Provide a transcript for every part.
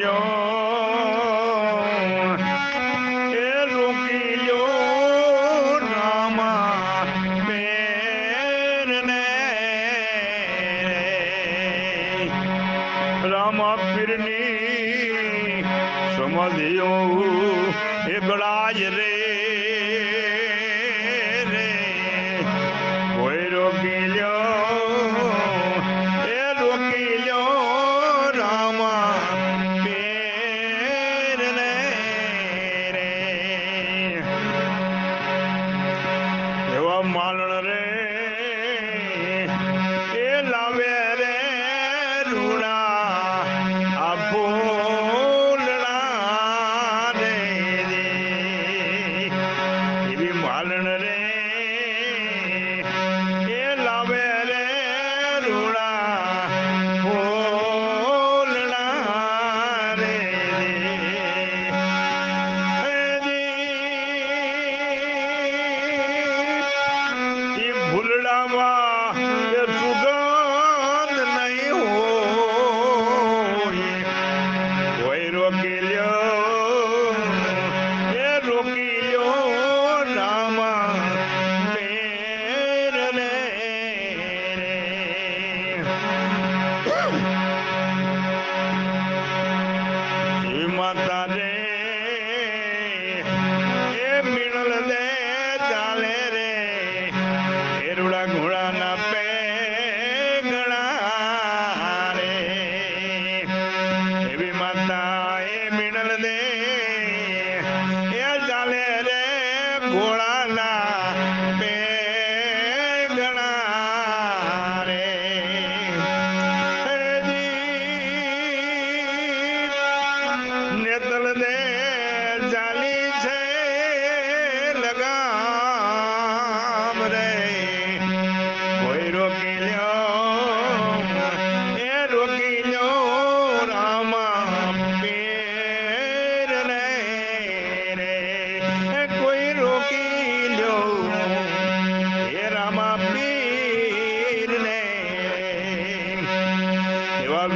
લ્યો એ રોકી લ્યો રામા પીરને રામા પીરની એ બળાજ રે மாலன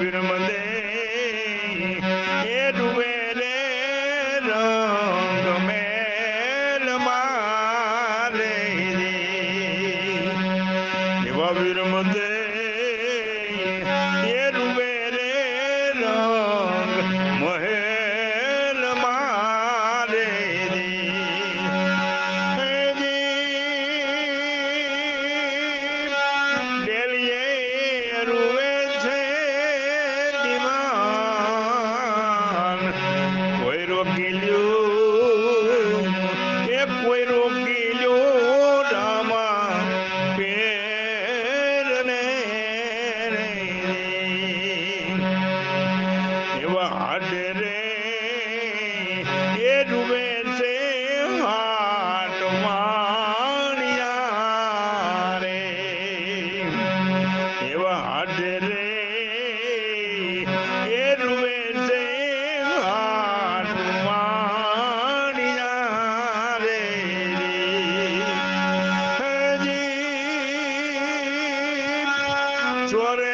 વિરમદે એ ડૂબે રે રંગ મેલ મારે રે. એવા વિરમદે চোরে